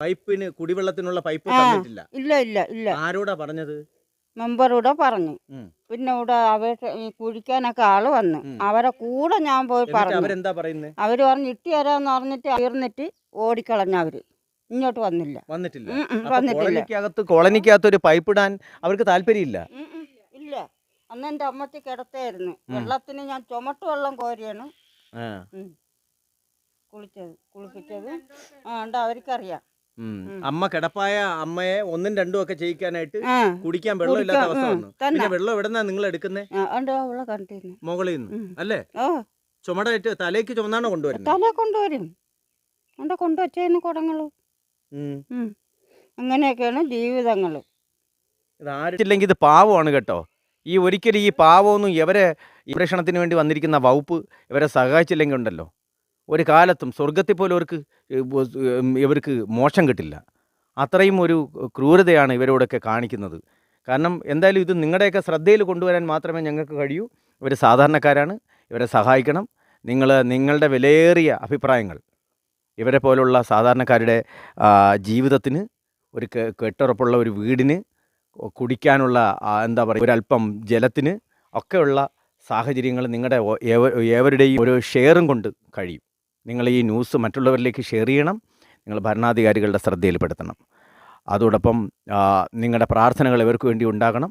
പൈപ്പിന് കുടിവെള്ളത്തിനുള്ള pipe തന്നിട്ടില്ല. ഇല്ല ഇല്ല ഇല്ല. ആരോടാ പറഞ്ഞത്? മെമ്പറൂടെ പറഞ്ഞു. പിന്നെ ഇവിടെ അപേക്ഷ കുഴിക്കാനൊക്കെ ആൾ വന്നു. അവരെ കൂടെ ഞാൻ പോയി പറഞ്ഞു. അവരെന്താ പറയുന്നത് അവർ പറഞ്ഞു ഇട്ടി തരാന്ന് പറഞ്ഞിട്ട് തീർന്നിട്ട് ഓടിക്കളഞ്ഞ അവർ. ഇങ്ങോട്ട് വന്നില്ല. വന്നിട്ടില്ല. വന്നിട്ടില്ല. കോളനിക്കകത്ത് കോളനിക്കകത്ത് ഒരു പൈപ്പ് ഇടാൻ അവർക്ക് താല്പര്യമില്ല. ഇല്ല. അന്ന് എന്റെ അമ്മത്തി കിടത്തായിരുന്നു. വെള്ളത്തിന് ഞാൻ ചുമട്ട് വെള്ളം കോരിയാണ്. കുളിച്ചത് കുളിപ്പിച്ചത്. ആ ഉണ്ട് അവർക്കറിയാം. അമ്മ കിടപ്പായ അമ്മയെ ഒന്നും രണ്ടും ഒക്കെ ചെയ്യിക്കാനായിട്ട് കുടിക്കാൻ വെള്ളം ഇല്ലാത്ത അവസ്ഥ വന്നു. പിന്നെ വെള്ളം എവിടെന്നാ നിങ്ങൾ എടുക്കുന്നത് മുകളിൽ നിന്ന് അല്ലേ? ചുമടായിട്ട് തലേക്ക് ചുമന്നാണോ കൊണ്ടുവരുന്നത് തല കൊണ്ടുവരും. അവിടെ ഉം. അങ്ങനെയൊക്കെയാണ് ജീവിതങ്ങൾ ഇതാരില്ലെങ്കിൽ ഇത് പാവമാണ് കേട്ടോ. ഈ ഒരിക്കലും ഈ പാവമൊന്നും ഇവരെ ഈ പ്രേഷണത്തിന് വേണ്ടി വന്നിരിക്കുന്ന വകുപ്പ് ഇവരെ സഹായിച്ചില്ലെങ്കിൽ ഉണ്ടല്ലോ ഒരു കാലത്തും സ്വർഗത്തിൽ പോലും അവർക്ക് ഇവർക്ക് മോശം കിട്ടില്ല. അത്രയും ഒരു ക്രൂരതയാണ് ഇവരോടൊക്കെ കാണിക്കുന്നത്. കാരണം എന്തായാലും ഇത് നിങ്ങളുടെയൊക്കെ ശ്രദ്ധയിൽ കൊണ്ടുവരാൻ മാത്രമേ ഞങ്ങൾക്ക് കഴിയൂ. ഇവർ സാധാരണക്കാരാണ്. ഇവരെ സഹായിക്കണം. നിങ്ങൾ നിങ്ങളുടെ വിലയേറിയ അഭിപ്രായങ്ങൾ ഇവരെ പോലുള്ള സാധാരണക്കാരുടെ ജീവിതത്തിന് ഒരു കെട്ടുറപ്പുള്ള ഒരു വീടിന് കുടിക്കാനുള്ള എന്താ പറയുക ഒരല്പം ജലത്തിന് ഒക്കെയുള്ള സാഹചര്യങ്ങൾ നിങ്ങളുടെ ഏവരുടെയും ഒരു ഷെയറും കൊണ്ട് കഴിയും. നിങ്ങൾ ഈ ന്യൂസ് മറ്റുള്ളവരിലേക്ക് ഷെയർ ചെയ്യണം. നിങ്ങൾ ഭരണാധികാരികളുടെ ശ്രദ്ധയിൽപ്പെടുത്തണം. അതോടൊപ്പം നിങ്ങളുടെ പ്രാർത്ഥനകൾ ഇവർക്ക് വേണ്ടി ഉണ്ടാകണം.